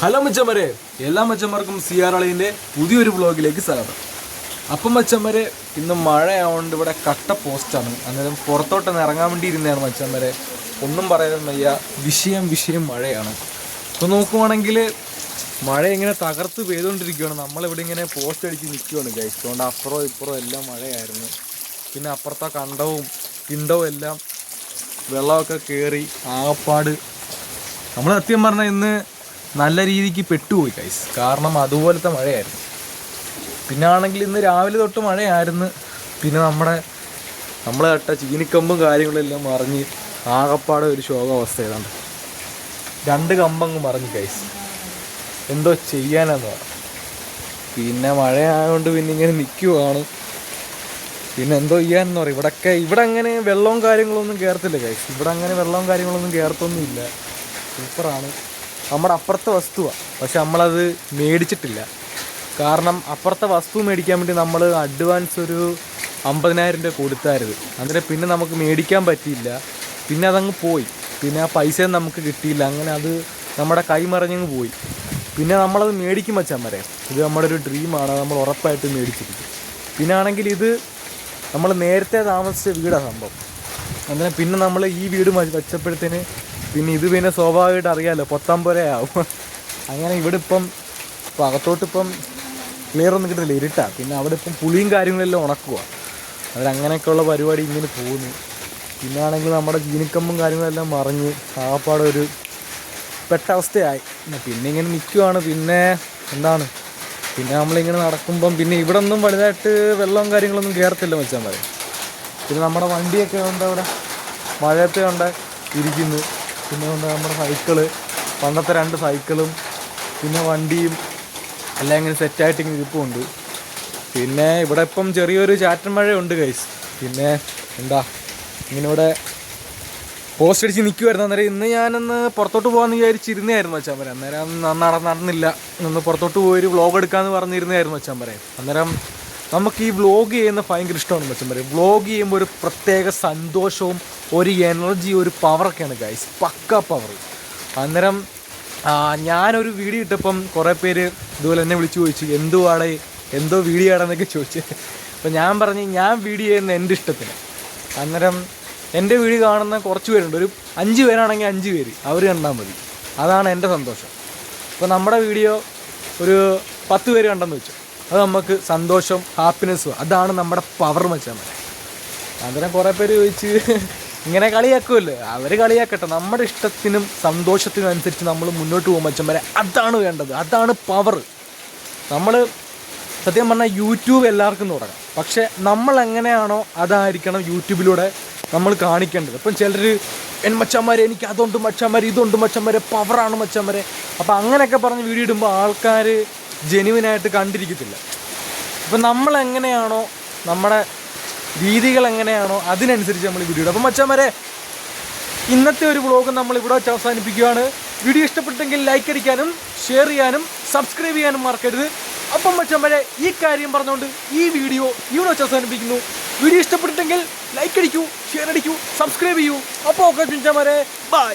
Hello മച്ചമ്മരെ എല്ലാ മച്ചന്മാർക്കും C R അളയിന്റെ പുതിയൊരു വ്ളോഗിലേക്ക് സ്വാഗതം. അപ്പം മച്ചമ്മരെ ഇന്ന് മഴയായതുകൊണ്ട് ഇവിടെ കട്ട പോസ്റ്റാണ്. അന്നേരം പുറത്തോട്ടൊന്ന് ഇറങ്ങാൻ വേണ്ടി ഇരുന്നതാണ് മച്ചമ്മരെ ഒന്നും പറയാൻ വയ്യ. വിഷയം വിഷയം മഴയാണ്. ഇപ്പോൾ നോക്കുവാണെങ്കിൽ മഴ ഇങ്ങനെ തകർത്ത് പെയ്തുകൊണ്ടിരിക്കുകയാണ് നമ്മളിവിടെ ഇങ്ങനെ പോസ്റ്റ് അടിച്ച് നിൽക്കുകയാണ് ഗൈസ് അതുകൊണ്ട് അപ്പുറവും ഇപ്പുറവും എല്ലാം മഴയായിരുന്നു. പിന്നെ അപ്പുറത്തെ കണ്ടവും കിണ്ടവും എല്ലാം വെള്ളമൊക്കെ കയറി ആകപ്പാട്. നമ്മൾ സത്യം പറഞ്ഞാൽ ഇന്ന് നല്ല രീതിക്ക് പെട്ടുപോയി കൈസ് കാരണം അതുപോലത്തെ മഴയായിരുന്നു. പിന്നെ ആണെങ്കിൽ ഇന്ന് രാവിലെ തൊട്ട് മഴയായിരുന്നു. പിന്നെ നമ്മുടെ നമ്മൾ കേട്ട ചീനിക്കമ്പും കാര്യങ്ങളെല്ലാം മറിഞ്ഞ് ആകപ്പാടെ ഒരു ശോകാവസ്ഥ ഏതാണ്ട്. രണ്ട് കമ്പങ്ങ് മറിഞ്ഞു കൈസ് എന്തോ ചെയ്യാനാന്ന് പറഞ്ഞു പിന്നെ മഴയായതുകൊണ്ട് പിന്നെ ഇങ്ങനെ നിൽക്കുവാണ് പിന്നെ എന്തോ ചെയ്യാനെന്ന് പറയും ഇവിടൊക്കെ ഇവിടെ അങ്ങനെ വെള്ളവും കാര്യങ്ങളൊന്നും കയറത്തില്ല കൈസ് ഇവിടെ അങ്ങനെ വെള്ളവും കാര്യങ്ങളൊന്നും കയറത്തൊന്നുമില്ല സൂപ്പറാണ് നമ്മുടെ അപ്പുറത്തെ വസ്തുവാണ് പക്ഷെ നമ്മളത് മേടിച്ചിട്ടില്ല. കാരണം അപ്പുറത്തെ വസ്തു മേടിക്കാൻ വേണ്ടി നമ്മൾ അഡ്വാൻസ് ഒരു അമ്പതിനായിരം രൂപ കൊടുത്തായിരുന്നു അങ്ങനെ പിന്നെ നമുക്ക് മേടിക്കാൻ പറ്റിയില്ല. പിന്നെ അതങ്ങ് പോയി. പിന്നെ ആ പൈസ നമുക്ക് കിട്ടിയില്ല. അങ്ങനെ അത് നമ്മുടെ കൈമറിഞ്ഞങ്ങ് പോയി. പിന്നെ നമ്മളത് മേടിക്കും വെച്ചാൽ ഇത് നമ്മുടെ ഒരു ഡ്രീമാണ് നമ്മൾ ഉറപ്പായിട്ട് മേടിച്ചിരിക്കും. പിന്നെ ആണെങ്കിൽ ഇത് നമ്മൾ നേരത്തെ താമസിച്ച വീടാണ് സംഭവം. അങ്ങനെ പിന്നെ നമ്മൾ ഈ വീട് വെച്ചപ്പോഴത്തേന് പിന്നെ ഇത് പിന്നെ സ്വാഭാവികമായിട്ട് അറിയാമല്ലോ ആവും. അങ്ങനെ ഇവിടെ ഇപ്പം ഇപ്പം അകത്തോട്ട് ഇപ്പം ക്ലിയർ ഒന്നും കിട്ടില്ല ഇരുട്ടാ. പിന്നെ അവിടെ ഇപ്പം പുളിയും കാര്യങ്ങളെല്ലാം ഉണക്കുക അവരങ്ങനെയൊക്കെയുള്ള പരിപാടി ഇങ്ങനെ പോകുന്നു. പിന്നെ ആണെങ്കിൽ നമ്മുടെ ജീനിക്കമ്പും കാര്യങ്ങളെല്ലാം മറിഞ്ഞ് ആകപ്പാടെ ഒരു പെട്ട അവസ്ഥയായി പിന്നെ ഇങ്ങനെ നിൽക്കുവാണ് പിന്നെ എന്താണ്? പിന്നെ നമ്മളിങ്ങനെ നടക്കുമ്പം പിന്നെ ഇവിടെ ഒന്നും വലുതായിട്ട് വെള്ളവും കാര്യങ്ങളൊന്നും കയറത്തില്ല വെച്ചാൽ പറയും പിന്നെ നമ്മുടെ വണ്ടിയൊക്കെ ഉണ്ട് അവിടെ മഴയത്തെ ഉണ്ട് ഇരിക്കുന്നു. പിന്നെ ഉണ്ട് നമ്മുടെ സൈക്കിൾ പണ്ടത്തെ രണ്ട് സൈക്കിളും പിന്നെ വണ്ടിയും എല്ലാം ഇങ്ങനെ സെറ്റായിട്ട് ഇങ്ങനെ ഇരിപ്പുണ്ട്. പിന്നെ ഇവിടെ ഇപ്പം ചെറിയൊരു ചാറ്റൻ മഴയുണ്ട് കൈസ് പിന്നെ എന്താ ഇങ്ങനെ ഇവിടെ പോസ്റ്റ് അടിച്ച് നിൽക്കുമായിരുന്നു അന്നേരം ഇന്ന് ഞാനൊന്ന് പുറത്തോട്ട് പോകാമെന്ന് വിചാരിച്ചിരുന്നായിരുന്നു വെച്ചാൽ പറയാം അന്നേരം നടന്നില്ല. ഒന്ന് പുറത്തോട്ട് പോയി ഒരു വ്ളോഗ് എടുക്കാമെന്ന് പറഞ്ഞിരുന്നായിരുന്നു വെച്ചാൽ പറയാം അന്നേരം നമുക്ക് ഈ വ്ലോഗ് ചെയ്യുന്ന ഭയങ്കര ഇഷ്ടമാണ് മച്ചം പറയും. വ്ലോഗ് ചെയ്യുമ്പോൾ ഒരു പ്രത്യേക സന്തോഷവും ഒരു എനർജി ഒരു പവറൊക്കെയാണ് ഗൈസ് പക്ക പവർ അന്നേരം ഞാനൊരു വീഡിയോ ഇട്ടപ്പം കുറേ പേര് ഇതുപോലെ എന്നെ വിളിച്ചു ചോദിച്ചു എന്തുവാടേ? എന്തോ വീഡിയോ ആടെന്നൊക്കെ ചോദിച്ചു. അപ്പോൾ ഞാൻ പറഞ്ഞു ഞാൻ വീഡിയോ ചെയ്യുന്ന എന്റെ ഇഷ്ടത്തിന്. അന്നേരം എന്റെ വീഡിയോ കാണുന്ന കുറച്ച് പേരുണ്ട്. ഒരു അഞ്ച് പേരാണെങ്കിൽ അഞ്ച് പേര്. അവർ കണ്ടാൽ മതി. അതാണ് എന്റെ സന്തോഷം. അപ്പോൾ നമ്മുടെ വീഡിയോ ഒരു പത്ത് പേര് കണ്ടെന്ന് വെച്ചു. അത് നമുക്ക് സന്തോഷം ഹാപ്പിനെസ്സും അതാണ് നമ്മുടെ പവർ വെച്ചാൽ മതി. അന്നേരം കുറേ പേര് ചോദിച്ച് ഇങ്ങനെ കളിയാക്കുമല്ലോ അവർ കളിയാക്കട്ടെ. നമ്മുടെ ഇഷ്ടത്തിനും സന്തോഷത്തിനും അനുസരിച്ച് നമ്മൾ മുന്നോട്ട് പോകുമ്പോൾ വരെ അതാണ് വേണ്ടത്. അതാണ് പവർ നമ്മൾ സത്യം പറഞ്ഞാൽ യൂട്യൂബ് എല്ലാവർക്കും തുടങ്ങാം. പക്ഷെ നമ്മൾ എങ്ങനെയാണോ അതായിരിക്കണം യൂട്യൂബിലൂടെ നമ്മൾ കാണിക്കേണ്ടത്. ഇപ്പം ചിലർ എൻ മച്ചന്മാരെ എനിക്ക് അതുണ്ട് മച്ചന്മാരെ ഇതുണ്ട് മച്ചന്മാരെ പവറാണ് മച്ചന്മാരെ. അപ്പം അങ്ങനെയൊക്കെ പറഞ്ഞ് വീഡിയോ ഇടുമ്പോൾ ആൾക്കാർ ജെനുവിനായിട്ട് കണ്ടിരിക്കത്തില്ല. അപ്പം നമ്മൾ എങ്ങനെയാണോ നമ്മുടെ രീതികൾ എങ്ങനെയാണോ അതിനനുസരിച്ച് നമ്മൾ വീഡിയോ ഇടും അപ്പം മച്ചാൻ വരെ ഇന്നത്തെ ഒരു വ്ളോഗ് നമ്മൾ ഇവിടെ വെച്ച് അവസാനിപ്പിക്കുകയാണ്. വീഡിയോ ഇഷ്ടപ്പെട്ടെങ്കിൽ ലൈക്ക് അടിക്കാനും ഷെയർ ചെയ്യാനും സബ്സ്ക്രൈബ് ചെയ്യാനും മറക്കരുത്. അപ്പം മച്ചാൻ വരെ ഈ കാര്യം പറഞ്ഞുകൊണ്ട് ഈ വീഡിയോ ഇവിടെ വെച്ച് അവസാനിപ്പിക്കുന്നു. വീഡിയോ ഇഷ്ടപ്പെട്ടെങ്കിൽ ലൈക്ക് അടിക്കൂ ഷെയർ അടിക്കൂ സബ്സ്ക്രൈബ് ചെയ്യൂ. അപ്പോൾ ഓക്കെ ചിഞ്ചാമാരെ ബൈ